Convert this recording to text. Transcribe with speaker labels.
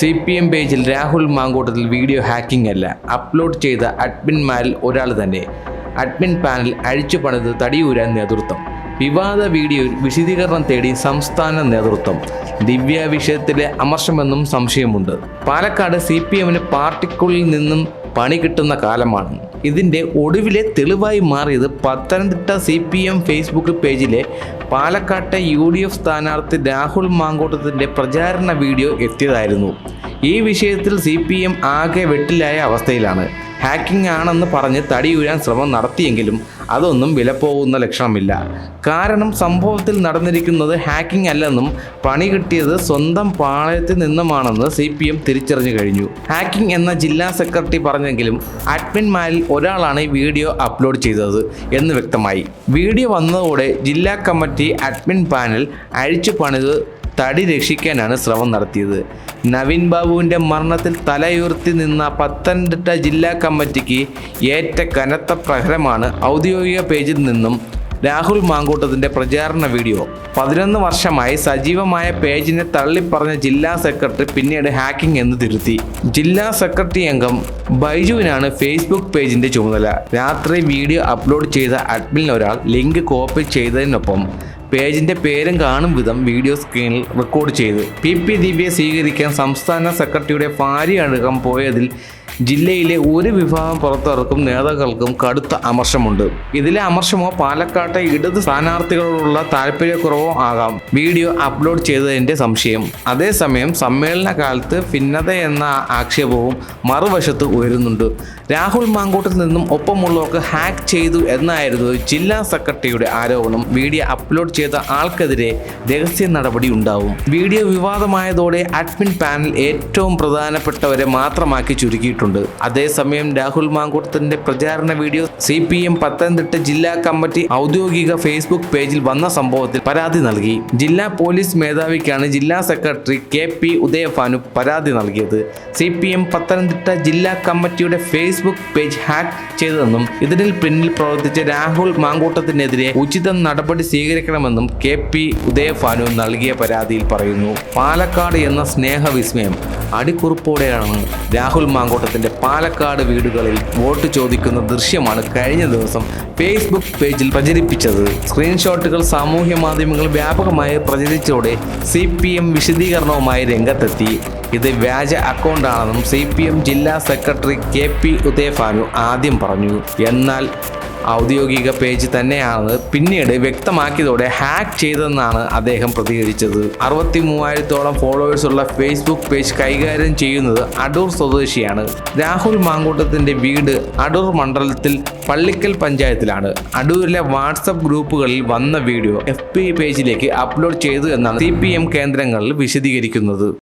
Speaker 1: C P M പേജിൽ Rahul Mankoottathil video hacking അല്ല. Upload ചെയ്ത അഡ്മിൻമാരിൽ ഒരാൾ തന്നെ. അഡ്മിൻ പാനൽ അഴിച്ചു പണിത് തടിയൂരാൻ നേതൃത്വം. വിവാദ വീഡിയോയിൽ വിശദീകരണം തേടി സംസ്ഥാന നേതൃത്വം. ദിവ്യ വിഷയത്തിലെ അമർഷമെന്നും സംശയമുണ്ട്. പാലക്കാട് സി പി എമ്മിന് പാർട്ടിക്കുള്ളിൽ നിന്നും പണി കിട്ടുന്ന കാലമാണ്. ഇതിന്റെ ഒടുവിലെ തെളിവായി മാറിയത് Pathanamthitta C P M Facebook പേജിലെ പാലക്കാട്ടെ യു ഡി എഫ് സ്ഥാനാർത്ഥി രാഹുൽ മാങ്കോട്ടത്തിന്റെ പ്രചാരണ വീഡിയോ എത്തിയതായിരുന്നു. ഈ വിഷയത്തിൽ സി പി എം ആകെ വെട്ടിലായ അവസ്ഥയിലാണ്. ഹാക്കിംഗ് ആണെന്ന് പറഞ്ഞ് തടി ഉയരാൻ ശ്രമം നടത്തിയെങ്കിലും അതൊന്നും വിലപ്പോകുന്ന ലക്ഷണമില്ല. കാരണം സംഭവത്തിൽ നടന്നിരിക്കുന്നത് ഹാക്കിംഗ് അല്ലെന്നും പണി കിട്ടിയത് സ്വന്തം പാളയത്തിൽ നിന്നുമാണെന്ന് സി പി എം തിരിച്ചറിഞ്ഞു കഴിഞ്ഞു. ഹാക്കിംഗ് എന്ന ജില്ലാ സെക്രട്ടറി പറഞ്ഞെങ്കിലും അഡ്മിൻമാരിൽ ഒരാളാണ് ഈ വീഡിയോ അപ്ലോഡ് ചെയ്തത് എന്ന് വ്യക്തമായി. വീഡിയോ വന്നതോടെ ജില്ലാ കമ്മിറ്റി അഡ്മിൻ പാനൽ അഴിച്ചു പണിത് തടി രക്ഷിക്കാനാണ് ശ്രമം നടത്തിയത്. നവീൻ ബാബുവിന്റെ മരണത്തിൽ തലയുയർത്തി നിന്ന പത്തനംതിട്ട ജില്ലാ കമ്മിറ്റിക്ക് ഏറ്റ കനത്ത പ്രഹരമാണ് ഔദ്യോഗിക പേജിൽ നിന്നും രാഹുൽ മാങ്കൂട്ടത്തിന്റെ പ്രചാരണ വീഡിയോ. പതിനൊന്ന് വർഷമായി സജീവമായ പേജിനെ തള്ളിപ്പറഞ്ഞ ജില്ലാ സെക്രട്ടറി പിന്നീട് ഹാക്കിംഗ് എന്ന് തിരുത്തി. ജില്ലാ സെക്രട്ടറി അംഗം ബൈജുവിനാണ് ഫേസ്ബുക്ക് പേജിന്റെ ചുമതല. രാത്രി വീഡിയോ അപ്ലോഡ് ചെയ്ത അഡ്മിൻ ഒരാൾ ലിങ്ക് കോപ്പി ചെയ്തതിനൊപ്പം പേജിന്റെ പേരും കാണും വിധം വീഡിയോ സ്ക്രീനിൽ റെക്കോർഡ് ചെയ്തു. പി പി ദിവ്യയെ സ്വീകരിക്കാൻ സംസ്ഥാന സെക്രട്ടറിയുടെ ഭാര്യ അടക്കം പോയതിൽ ജില്ലയിലെ ഒരു വിഭാഗം പുറത്തിറക്കും നേതാക്കൾക്കും കടുത്ത അമർഷമുണ്ട്. ഇതിലെ അമർഷമോ പാലക്കാട്ടെ ഇടത് സ്ഥാനാർത്ഥികളോടുള്ള താല്പര്യക്കുറവോ ആകാം. വീഡിയോ അപ്ലോഡ് ചെയ്തതിന്റെ സംശയം. അതേസമയം സമ്മേളന കാലത്ത് ഭിന്നത എന്ന ആക്ഷേപവും മറുവശത്ത് ഉയരുന്നുണ്ട്. രാഹുൽ മാങ്കൂട്ടിൽ നിന്നും ഒപ്പമുള്ളവർക്ക് ഹാക്ക് ചെയ്തു എന്നായിരുന്നു ജില്ലാ സെക്രട്ടറിയുടെ ആരോപണം. വീഡിയോ അപ്ലോഡ് ചെയ്ത ആൾക്കെതിരെ രഹസ്യ നടപടി ഉണ്ടാവും. വീഡിയോ വിവാദമായതോടെ അഡ്മിൻ പാനൽ ഏറ്റവും പ്രധാനപ്പെട്ടവരെ മാത്രമാക്കി ചുരുക്കിയിട്ടുണ്ട്. അതേസമയം രാഹുൽ മാങ്കൂട്ടത്തിന്റെ പ്രചാരണ video C P M Pathanamthitta ജില്ലാ കമ്മിറ്റി ഔദ്യോഗിക ഫേസ്ബുക്ക് പേജിൽ വന്ന സംഭവത്തിൽ പരാതി നൽകി. ജില്ലാ പോലീസ് മേധാവിക്കാണ് ജില്ലാ സെക്രട്ടറി കെ പി ഉദയഭാനു പരാതി നൽകിയത്. സി പി എം പത്തനംതിട്ട ജില്ലാ കമ്മിറ്റിയുടെ ഫേസ്ബുക്ക് പേജ് ഹാക്ക് ചെയ്തതെന്നും ഇതിന് പിന്നിൽ പ്രവർത്തിച്ച രാഹുൽ മാങ്കൂട്ടത്തിനെതിരെ ഉചിത നടപടി സ്വീകരിക്കണമെന്നും കെ പി ഉദയഭാനു നൽകിയ പരാതിയിൽ പറയുന്നു. പാലക്കാട് എന്ന സ്നേഹവിസ്മയം അടിക്കുറിപ്പോടെയാണ് രാഹുൽ മാങ്കോട്ടത്തിന്റെ പാലക്കാട് വീടുകളിൽ വോട്ട് ചോദിക്കുന്ന ദൃശ്യമാണ് കഴിഞ്ഞ ദിവസം ഫേസ്ബുക്ക് പേജിൽ പ്രചരിപ്പിച്ചത്. സ്ക്രീൻഷോട്ടുകൾ സാമൂഹ്യ മാധ്യമങ്ങൾ വ്യാപകമായി പ്രചരിച്ചതോടെ സി പി എം വിശദീകരണവുമായി രംഗത്തെത്തി. ഇത് വ്യാജ അക്കൗണ്ടാണെന്നും സി പി എം ജില്ലാ സെക്രട്ടറി കെ പി ഉദയഫാനു ആദ്യം പറഞ്ഞു. എന്നാൽ ഔദ്യോഗിക പേജ് തന്നെയാണ് പിന്നീട് വ്യക്തമാക്കിയതോടെ ഹാക്ക് ചെയ്തെന്നാണ് അദ്ദേഹം പ്രതികരിച്ചത്. അറുപത്തി മൂവായിരത്തോളം ഫോളോവേഴ്സ് ഉള്ള ഫേസ്ബുക്ക് പേജ് കൈകാര്യം ചെയ്യുന്നത് അടൂർ സ്വദേശിയാണ്. രാഹുൽ മാങ്കൂട്ടത്തിന്റെ വീട് അടൂർ മണ്ഡലത്തിൽ പള്ളിക്കൽ പഞ്ചായത്തിലാണ്. അടൂരിലെ വാട്സപ്പ് ഗ്രൂപ്പുകളിൽ വന്ന വീഡിയോ എഫ് പേജിലേക്ക് അപ്ലോഡ് ചെയ്തു എന്നാണ് സി കേന്ദ്രങ്ങളിൽ വിശദീകരിക്കുന്നത്.